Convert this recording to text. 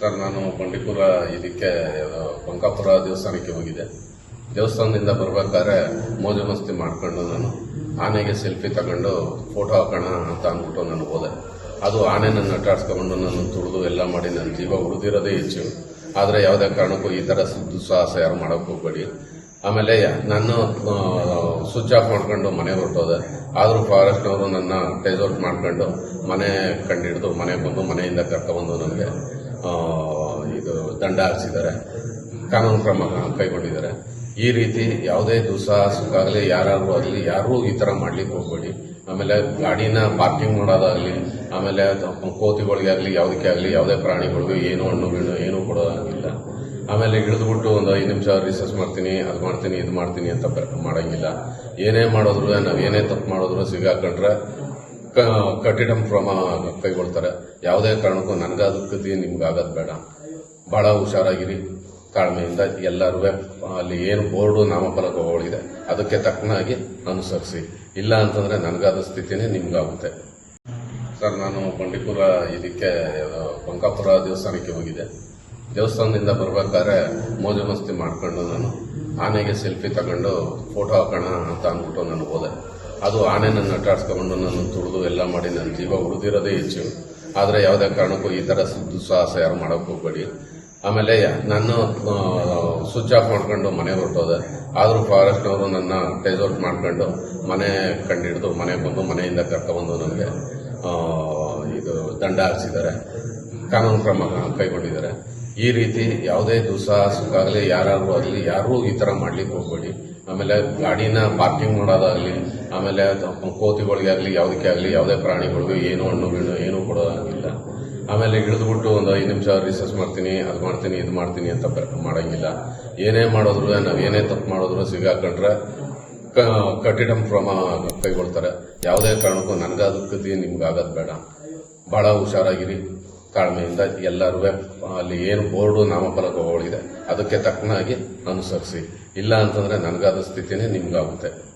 Sir, ನಾನು ಬಂಡೀಪುರ ಇದಕ್ಕೆ ಬಂಕಾಪುರ ದೇವಸ್ಥಾನಕ್ಕೆ ಹೋಗಿದ್ದೆ. ದೇವಸ್ಥಾನದಿಂದ ಬರಬೇಕಾದ್ರೆ ಮೋಜು ಮಸ್ತಿ ಮಾಡ್ಕೊಂಡು ನಾನು ಆನೆಗೆ ಸೆಲ್ಫಿ ತಗೊಂಡು ಫೋಟೋ ಹಾಕೋಣ ಅಂತ ಅಂದ್ಬಿಟ್ಟು ನಾನು ಹೋದೆ. ಅದು ಆನೆ ನನ್ನ ಅಟ್ಟಾಡ್ಸ್ಕೊಂಡು ನಾನು ತುಳಿದು ಎಲ್ಲ ಮಾಡಿ ನನ್ನ ಜೀವ ಉಳಿದಿರೋದೇ ಹೆಚ್ಚು. ಆದರೆ ಯಾವುದೇ ಕಾರಣಕ್ಕೂ ಈ ಥರ ದುಸ್ಸಾಹಸ ಯಾರು ಮಾಡೋಕೆ ಹೋಗ್ಬೇಡಿ. ಆಮೇಲೆ ನಾನು ಸ್ವಿಚ್ ಆಫ್ ಮಾಡ್ಕೊಂಡು ಮನೆ ಹೊರಟೋದೆ. ಆದರೂ ಫಾರೆಸ್ಟ್ನವರು ನನ್ನ ಟೇಸ್ ಮಾಡ್ಕೊಂಡು ಮನೆ ಕಂಡಿಡಿದು ಮನೆಗೆ ಬಂದು ಮನೆಯಿಂದ ಕರ್ಕೊಬಂದು ನನಗೆ ಇದು ದಂಡ ಹಾಕ್ಸಿದ್ದಾರೆ. ಕಾನೂನು ಕ್ರಮ ಕೈಗೊಂಡಿದ್ದಾರೆ. ಈ ರೀತಿ ಯಾವುದೇ ದುಸ್ಸಾಹಸಕ್ಕಾಗಲಿ ಯಾರಾದರೂ ಆಗಲಿ, ಯಾರೂ ಈ ಥರ ಮಾಡ್ಲಿಕ್ಕೆ ಹೋಗ್ಬೇಡಿ. ಆಮೇಲೆ ಗಾಡಿನ ಪಾರ್ಕಿಂಗ್ ಮಾಡೋದಾಗಲಿ, ಆಮೇಲೆ ಕೋತಿಗಳಿಗೆ ಆಗಲಿ, ಯಾವುದಕ್ಕೆ ಆಗಲಿ, ಯಾವುದೇ ಪ್ರಾಣಿಗಳಿಗೂ ಏನು ಹಣ್ಣು, ಗಿಣ್ಣು ಏನೂ ಕೊಡೋದಾಗಿಲ್ಲ ಆಮೇಲೆ ಇಳಿದ್ಬಿಟ್ಟು ಒಂದು ಐದು ನಿಮಿಷ ರಿಸರ್ಚ್ ಮಾಡ್ತೀನಿ, ಅದು ಮಾಡ್ತೀನಿ, ಇದು ಮಾಡ್ತೀನಿ ಅಂತ ಮಾಡೋಂಗಿಲ್ಲ. ಏನೇ ಮಾಡಿದ್ರು, ನಾವು ಏನೇ ತಪ್ಪು ಮಾಡಿದ್ರು ಸಿಗಾಕೊಂಡ್ರೆ ಕಠಿಣ ಕ್ರಮ ಕೈಗೊಳ್ತಾರೆ. ಯಾವುದೇ ಕಾರಣಕ್ಕೂ ನನಗಾಗತ್ತಿ ನಿಮ್ಗಾಗದ್ ಬೇಡ. ಬಹಳ ಹುಷಾರಾಗಿರಿ. ತಾಳ್ಮೆಯಿಂದ ಎಲ್ಲರೂ ಅಲ್ಲಿ ಏನು ಬೋರ್ಡು ನಾಮಫಲಕಗಳಿದೆ, ಅದಕ್ಕೆ ತಕ್ಕನಾಗಿ ಅನುಸರಿಸಿ. ಇಲ್ಲ ಅಂತಂದ್ರೆ ನನಗಾದ ಸ್ಥಿತಿನೇ ನಿಮ್ಗಾಗುತ್ತೆ. ಸರ್, ನಾನು ಬಂಡೀಪುರ ಇದಕ್ಕೆ ಬಂಕಾಪುರ ದೇವಸ್ಥಾನಕ್ಕೆ ಹೋಗಿದ್ದೆ. ದೇವಸ್ಥಾನದಿಂದ ಬರಬೇಕಾದ್ರೆ ಮೋಜು ಮಸ್ತಿ ಮಾಡ್ಕೊಂಡು ನಾನು ಆನೆಗೆ ಸೆಲ್ಫಿ ತಗೊಂಡು ಫೋಟೋ ಹಾಕೋಣ ಅಂತ ಅಂದ್ಬಿಟ್ಟು ನಾನು ಹೋದೆ. ಅದು ಆನೆನ ಅಟ್ಟಾಡ್ಸ್ಕೊಂಡು ನನ್ನ ತುಳಿದು ಎಲ್ಲ ಮಾಡಿ ನನ್ನ ಜೀವ ಉಳಿದಿರೋದೇ ಹೆಚ್ಚು. ಆದರೆ ಯಾವುದೇ ಕಾರಣಕ್ಕೂ ಈ ಥರ ದುಸ್ಸಾಹಸ ಯಾರು ಮಾಡೋಕೆ ಹೋಗ್ಬೇಡಿ. ಆಮೇಲೆ ನಾನು ಸ್ವಿಚ್ ಆಫ್ ಮಾಡ್ಕೊಂಡು ಮನೆ ಹೊರಟೋದೆ. ಆದರೂ ಫಾರೆಸ್ಟ್ನವರು ನನ್ನ ಟೇಸ್ ಔಟ್ ಮಾಡ್ಕೊಂಡು ಮನೆ ಕಂಡಿಡಿದು ಮನೆಗೆ ಬಂದು ಮನೆಯಿಂದ ಕರ್ಕೊಬಂದು ನನಗೆ ಇದು ದಂಡ ಹಾಕ್ಸಿದ್ದಾರೆ. ಕಾನೂನು ಕ್ರಮ ಕೈಗೊಂಡಿದ್ದಾರೆ. ಈ ರೀತಿ ಯಾವುದೇ ದುಸ್ಸಾಹಸಕ್ಕಾಗಲಿ ಯಾರಾದ್ರೂ ಆಗಲಿ, ಯಾರೂ ಈ ಥರ ಮಾಡ್ಲಿಕ್ಕೆ ಹೋಗ್ಬೇಡಿ. ಆಮೇಲೆ ಗಾಡಿನ ಪಾರ್ಕಿಂಗ್ ಮಾಡೋದಾಗಲಿ, ಆಮೇಲೆ ಕೋತಿಗಳಿಗೆ ಆಗಲಿ, ಯಾವುದಕ್ಕೆ ಆಗಲಿ, ಯಾವುದೇ ಪ್ರಾಣಿಗಳಿಗೂ ಏನು ಹಣ್ಣು, ಗಿಣ್ಣು ಏನೂ ಕೊಡೋದಾಗಿಲ್ಲ. ಆಮೇಲೆ ಇಳಿದ್ಬಿಟ್ಟು ಒಂದು ಐದು ನಿಮಿಷ ರಿಸರ್ಚ್ ಮಾಡ್ತೀನಿ, ಅದು ಮಾಡ್ತೀನಿ, ಇದು ಮಾಡ್ತೀನಿ ಅಂತ ಮಾಡೋಂಗಿಲ್ಲ. ಏನೇ ಮಾಡಿದ್ರು, ನಾವು ಏನೇ ತಪ್ಪು ಮಾಡಿದ್ರು ಸಿಗಾಕೊಂಡ್ರೆ ಕಠಿಣ ಕ್ರಮ ಕೈಗೊಳ್ತಾರೆ. ಯಾವುದೇ ಕಾರಣಕ್ಕೂ ನನಗಾದಕ್ಕಿ ನಿಮ್ಗಾಗೋದು ಬೇಡ. ಭಾಳ ಹುಷಾರಾಗಿರಿ. ತಾಳ್ಮೆಯಿಂದ ಎಲ್ಲರೂ ಅಲ್ಲಿ ಏನು ಬೋರ್ಡು ನಾಮಫಲಕಗಳಿದೆ ಅದಕ್ಕೆ ತಕ್ಕನಾಗಿ ಅನುಸರಿಸಿ. ಇಲ್ಲ ಅಂತಂದ್ರೆ ನನಗಾದ ಸ್ಥಿತಿನೇ ನಿಮ್ಗಾಗುತ್ತೆ.